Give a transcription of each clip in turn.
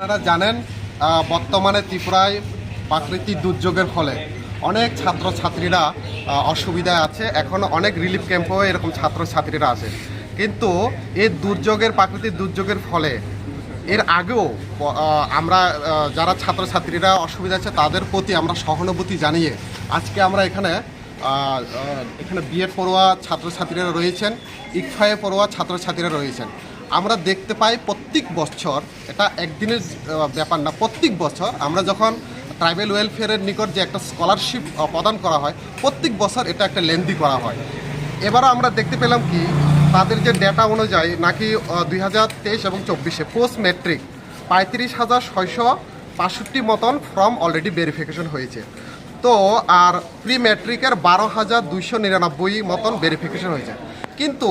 আপনারা জানেন বর্তমানে ত্রিপুরায় প্রাকৃতিক দুর্যোগের ফলে অনেক ছাত্রছাত্রীরা অসুবিধায় আছে। এখন অনেক রিলিফ ক্যাম্পেও এরকম ছাত্রছাত্রীরা আছে। কিন্তু এই দুর্যোগের, প্রাকৃতিক দুর্যোগের ফলে এর আগেও আমরা যারা ছাত্রছাত্রীরা অসুবিধা আছে, তাদের প্রতি আমরা সহানুভূতি জানিয়ে আজকে আমরা এখানে এখানে বিএড পড়ুয়া ছাত্রছাত্রীরা রয়েছেন, ইকফায়ে পড়ুয়া ছাত্রছাত্রীরা রয়েছেন। আমরা দেখতে পাই প্রত্যেক বছর, এটা একদিনের ব্যাপার না, প্রত্যেক বছর আমরা যখন ট্রাইবেল ওয়েলফেয়ারের নিকট যে একটা স্কলারশিপ প্রদান করা হয়, প্রত্যেক বছর এটা একটা লেন্দি করা হয়। এবারও আমরা দেখতে পেলাম কি, তাদের যে ডেটা অনুযায়ী নাকি দুই তেইশ এবং চব্বিশে পোস্ট মেট্রিক পঁয়ত্রিশ হাজার ছয়শো বাষট্টি মতন ফর্ম অলরেডি ভেরিফিকেশন হয়েছে। তো আর প্রি ম্যাট্রিকের বারো হাজার দুইশো নিরানব্বই মতন ভেরিফিকেশন হয়েছে। কিন্তু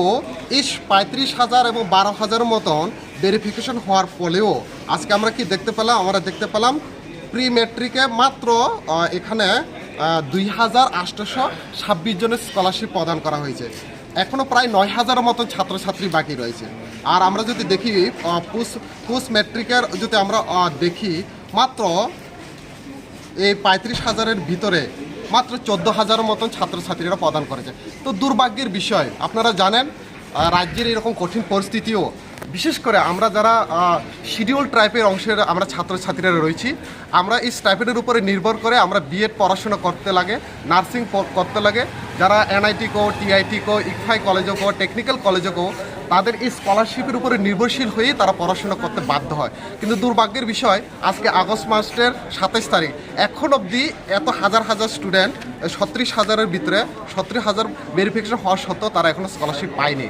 এই পঁয়ত্রিশ হাজার এবং বারো হাজার মতন ভেরিফিকেশন হওয়ার ফলেও আজকে আমরা কি দেখতে পেলাম? আমরা দেখতে পেলাম প্রি ম্যাট্রিকে মাত্র এখানে দুই হাজার আটশোশো ছাব্বিশ জনের স্কলারশিপ প্রদান করা হয়েছে। এখনও প্রায় নয় হাজার মতো ছাত্রছাত্রী বাকি রয়েছে। আর আমরা যদি দেখি পুস পুস ম্যাট্রিকের যদি আমরা দেখি, মাত্র এই পঁয়ত্রিশ হাজারের ভিতরে মাত্র চোদ্দ হাজারের মতন ছাত্রছাত্রীরা প্রদান করেছে। তো দুর্ভাগ্যের বিষয়, আপনারা জানেন রাজ্যের এরকম কঠিন পরিস্থিতিও, বিশেষ করে আমরা যারা শিডিউল ট্রাইপের অংশের আমরা ছাত্রছাত্রীরা রয়েছি, আমরা এই স্টাইপেন্ডের উপরে নির্ভর করে আমরা বিএড পড়াশোনা করতে লাগে নার্সিং করতে লাগে। যারা এনআইটি কো টিআইটি কো ইকফাই কলেজও কো টেকনিক্যাল কলেজও কো তাদের এই স্কলারশিপের উপরে নির্ভরশীল হয়েই তারা পড়াশোনা করতে বাধ্য হয়। কিন্তু দুর্ভাগ্যের বিষয়, আজকে আগস্ট মাসের সাতাইশ তারিখ। এখন অবধি এত হাজার হাজার স্টুডেন্ট ছত্রিশ হাজারের ভিতরে, ছত্রিশ হাজার ভেরিফিকেশন হওয়া সত্ত্বেও তারা এখনও স্কলারশিপ পায়নি।